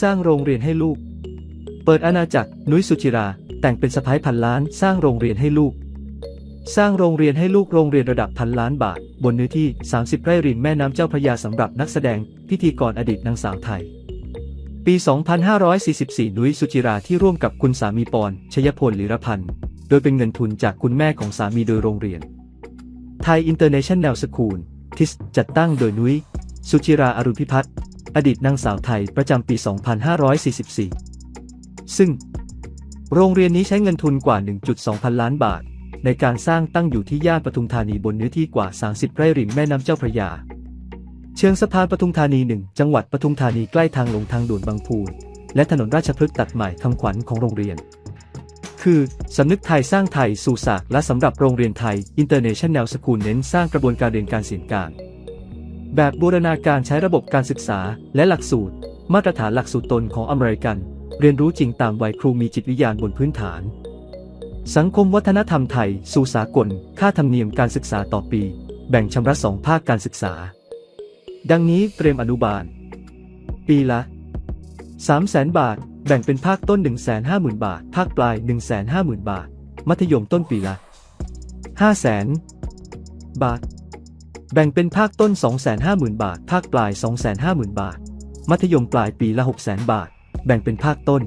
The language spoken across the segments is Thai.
สร้างโรงเรียนให้ลูก เปิดอาณาจักรนุ้ยสุจิรา แต่งเป็นสะพ้ายพันล้านสร้างโรงเรียนให้ลูก สร้างโรงเรียนให้ลูกโรงเรียนระดับพันล้านบาท บนเนื้อที่ 30 ไร่ริมแม่น้ำเจ้าพระยาสำหรับนักแสดงพิธีกรอดีตนางสาวไทย ปี 2544 นุ้ยสุจิราที่ร่วมกับคุณสามีปอนชยพลลิรพันธ์โดยเป็นเงินทุนจากคุณแม่ของสามีโดยโรงเรียนไทยอินเตอร์เนชั่นแนลสคูลทิสจัดตั้งโดยนุ้ยสุจิราอรุณพิพัฒน์ อดีตนางสาวไทยประจำปี 2544 ซึ่ง โรงเรียนนี้ใช้เงินทุนกว่า 1.2 พันล้านบาท ในการสร้างตั้งอยู่ที่ย่านปทุมธานีบนเนื้อที่กว่า 30 ไร่ริมแม่น้ำเจ้าพระยา เชิงสะพานปทุมธานีหนึ่งจังหวัดปทุมธานีใกล้ทางลงทางด่วนบางพูนและถนนราชพฤกษ์ตัดใหม่คำขวัญของโรงเรียน คือสำนึกไทยสร้างไทยสู่ศาสตร์และสำหรับโรงเรียนไทย International School เน้นสร้างกระบวนการเรียนการสียนการ แบบบูรณาการใช้ระบบการศึกษาและหลักสูตร มาตรฐานหลักสูตรตนของอเมริกัน เรียนรู้จริงตามวัยครูมีจิตวิทยาณบนพื้นฐาน สังคมวัฒนธรรมไทย สู่สากล ค่าธรรมเนียมการศึกษาต่อปี แบ่งชำระสองภาคการศึกษา ดังนี้เตรียมอนุบาล ปีละ 300,000บาท แบ่งเป็นภาคต้น 150,000 บาท ภาคปลาย 150,000 บาท มัธยมต้นปีละ 500,000บาท แบ่งเป็นภาคต้น 250,000 บาท ภาคปลาย 250,000 บาท มัธยมปลายปีละ 600,000 บาท แบ่งเป็นภาคต้น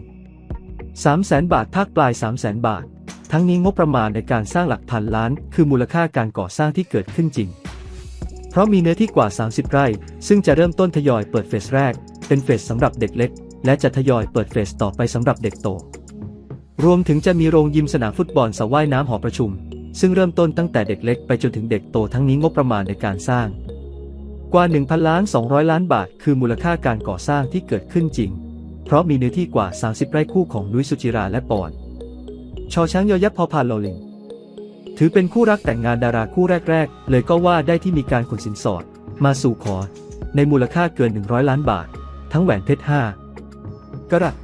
300,000 บาท ภาคปลาย 300,000 บาท ทั้งนี้งบประมาณในการสร้างหลักพันล้าน คือมูลค่าการก่อสร้างที่เกิดขึ้นจริง เพราะมีเนื้อที่กว่า 30 ไร่ ซึ่งจะเริ่มต้นทยอยเปิดเฟสแรก เป็นเฟสสำหรับเด็กเล็ก และจะทยอยเปิดเฟสต่อไปสำหรับเด็กโต รวมถึงจะมีโรงยิมสนามฟุตบอลสระว่ายน้ำหอประชุม ซึ่งเริ่มต้นตั้งแต่เด็กเล็กไปจนถึงเด็กโตทั้งนี้งบประมาณในการสร้าง กว่า 1,000ล้าน200 ล้านบาท คือมูลค่าการก่อสร้างที่เกิดขึ้นจริง เพราะมีเนื้อที่กว่า 30 ไร่คู่ของนุ้ยสุจิราและปอนชอช้างยอยักษ์พอพานโลลิง ถือเป็นคู่รักแต่งงานดาราคู่แรก ๆ เลยก็ว่าได้ที่มีการขนสินสอด มาสู่ขอ ในมูลค่าเกิน 100 ล้านบาท ทั้งแหวนเพชร5กะรัต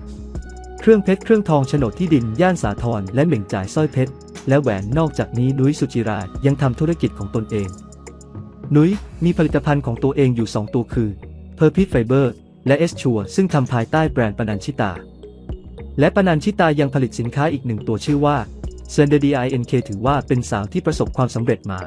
เครื่องเพชรเครื่องทองโฉนดที่ดินย่านสาทรและเหม่งจ่ายสร้อยเพชร และแหวนนอกจากนี้นุ้ยสุจิรายังทำธุรกิจของตนเอง นุ้ยมีผลิตภัณฑ์ของตัวเองอยู่ 2 ตัวคือ p e r p i t Fiber และเอสชัวซึ่งทำภายใต้แบรนด์ปนันชิตา และปนันชิตายังผลิตสินค้าอีกหนึ่งตัวชื่อว่า s e n d e r d INK ถือว่าเป็นสาวที่ประสบความสำเร็จมา